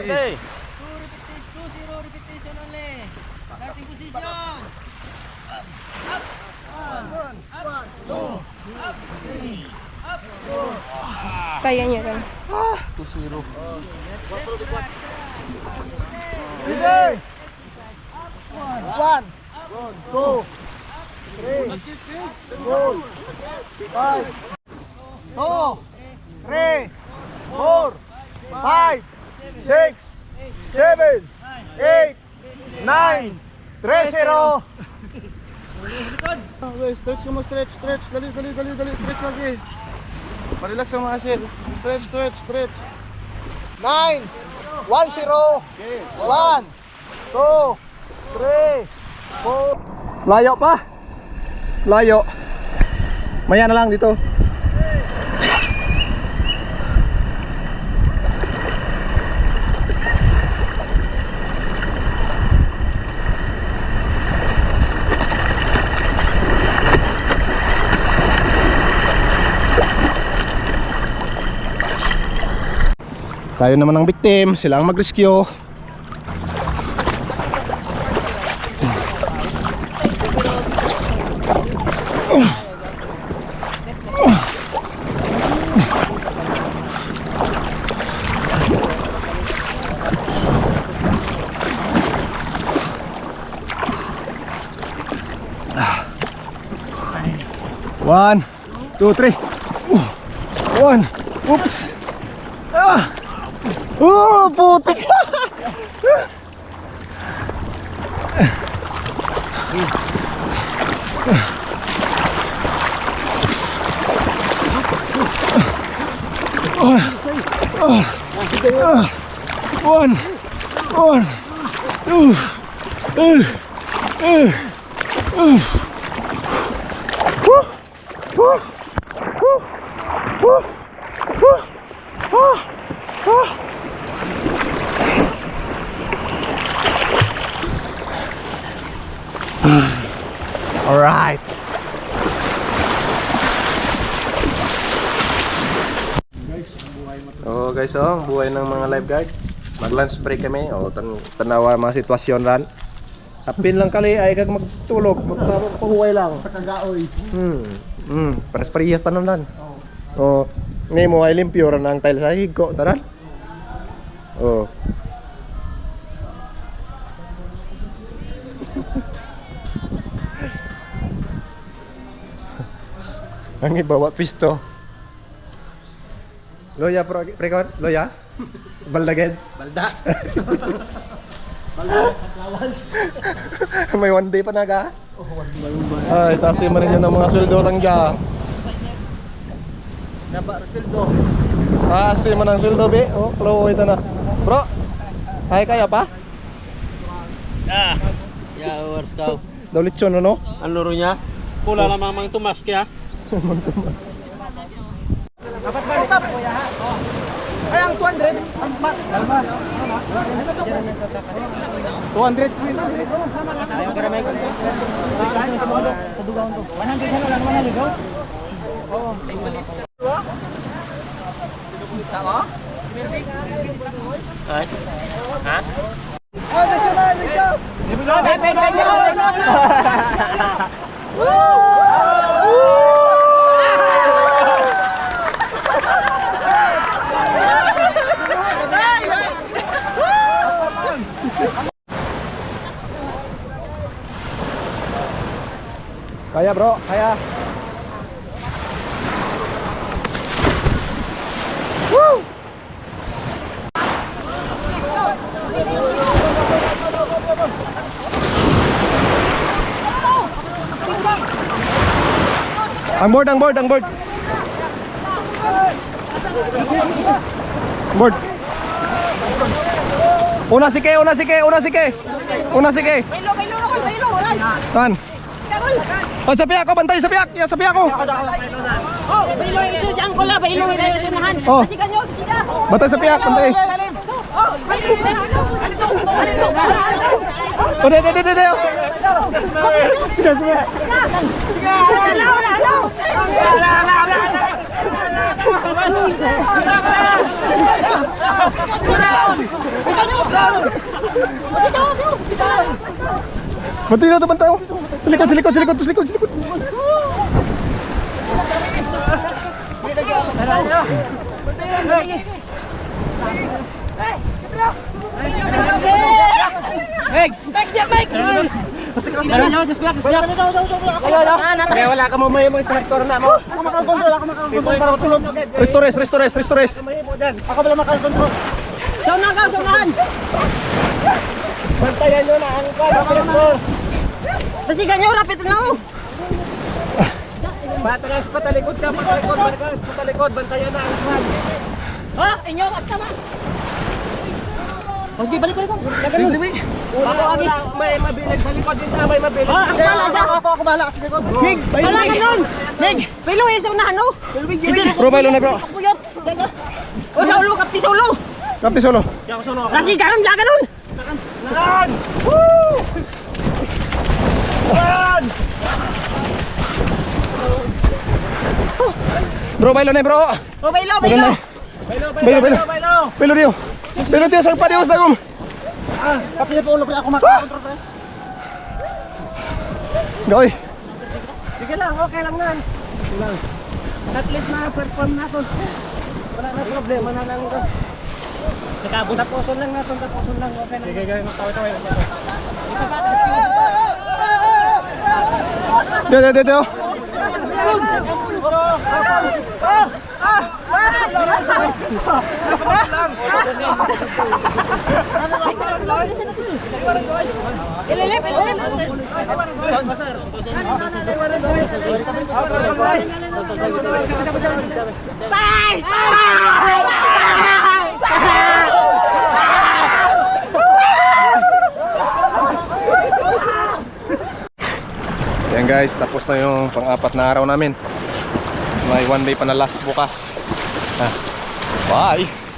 Okay. Two repetition, two zero repetition only. Starting position. Up, up, one, up, two, up, three, up, four. Kaya niya rin. 2-0. Ready? One, two, three, four, five, two, three, four, five, six, seven, eight, nine, three, zero. Okay, stretch ka mo, stretch, stretch. Dali, dali, dali, dali, stretch lagi. Parelax ang mga sir. Stretch, stretch, stretch. Nine, one, zero, one, two, three, four. Layo pa. Layo. Maya na lang dito. Tayo naman ang victim, sila ang mag-rescue. One, two, three. One. Oops. Ah. Oh, putik. One, one, two, uh, uh, uh. Woo, woo, woo, woo, woo, ah, ah. Alright. Oh guys, oh, buhay ng mga lifeguard. Mag lunch break kami. Oh, tan tanawa mga sitwasyon ran. Apin lang kali ay kag magtulog, magpahuway lang. Sa kagaoy. Hmm. Hmm, pares parehas tanan dan. Oh. Ngay mo ay limpyo ran ang tile sa higo, taran. Oh. Ang ibawa pisto. Loya pro prekon, loya. Baldaged. Balda. May one day pa naga. Ay, tasin man ninyo ng mga sweldo tangga. Naba, Rosildo. Tasin man ang sweldo be. Oh, flow ito na. Bro. Ay kaya pa? Ah. Ya, wars kau. Daw lechon ano? Ang luro niya? Pula na mamang tumas kaya. Mang tumas. Ay, ang 200. Ang mat. 200. Ayaw ka naman. Kadugaw to. 100 na lang, 100 go. Oo. Ay. Ha? Oh, lechon na, lechon. Kaya bro, kaya. Woo! Ang board, ang board, ang board. Board. Una si Ke, una si Ke, una si Ke. Una si Ke. Bailo, bailo, bailo, bailo, wala. Oh, sa piyak ko, bantay sa piyak. Ya, sa piyak ko. Oh, bailo, ito si Angkol na, bailo, ito si Unahan. Oh. Kasi kanyo, kita. Bantay sa piyak, bantay. Oh, bailo. Alito, alito. Oh, de, de, de, de, de. Sige, sige. Wala, wala, wala. Banti na ito, banta mo. Sa likod, sa likod, sa likod, sa likod, sa likod. Meg! Meg! Meg! Kaya wala ka mo may mga instructor na mo. Ako makakontrol, ako makakontrol para matulog. Restores, restores, restores. Ako pala makakontrol. Saunahan ka! Saunahan! Bantayan nyo na ang instructor. Basigan nyo! Rapid na! Patras patalikod ka, patalikod, patras patalikod. Bantayan na ang squad. Ha? Inyo! Basta ma! Sige, balik balik ko. Ganun. Ako ang may mabilig sa likod din sa may mabilig. Ah, ako. Ako, ako bahala kasi likod. Meg! Wala ka nun! Meg! Pilo yung saunahan, no? Bro, bailo na bro. Puyot! O, sa ulo! Kapti sa ulo! Kapti solo. Kasi ganun! Diyan ganun! Bro, bailo na bro. O, bailo! Bailo Bailo! na. Bailo, bailo. Bailo dio. Bailo dio sa padios dagom. Kapit na po ulo ko ako makakontrol pa. Goy. Sige lang, okay lang nan. At least na-perform na to. Wala na problema na lang ito. Nakabot na puso lang na, tapuson lang, okay na. Sige, gawin mo, tawid-tawid. Dio, dio, dio, dio. Ililip! Ililip! Tay! Yan guys, tapos na yung pang-apat na araw namin. May one day pa na last bukas. Ha. Bye!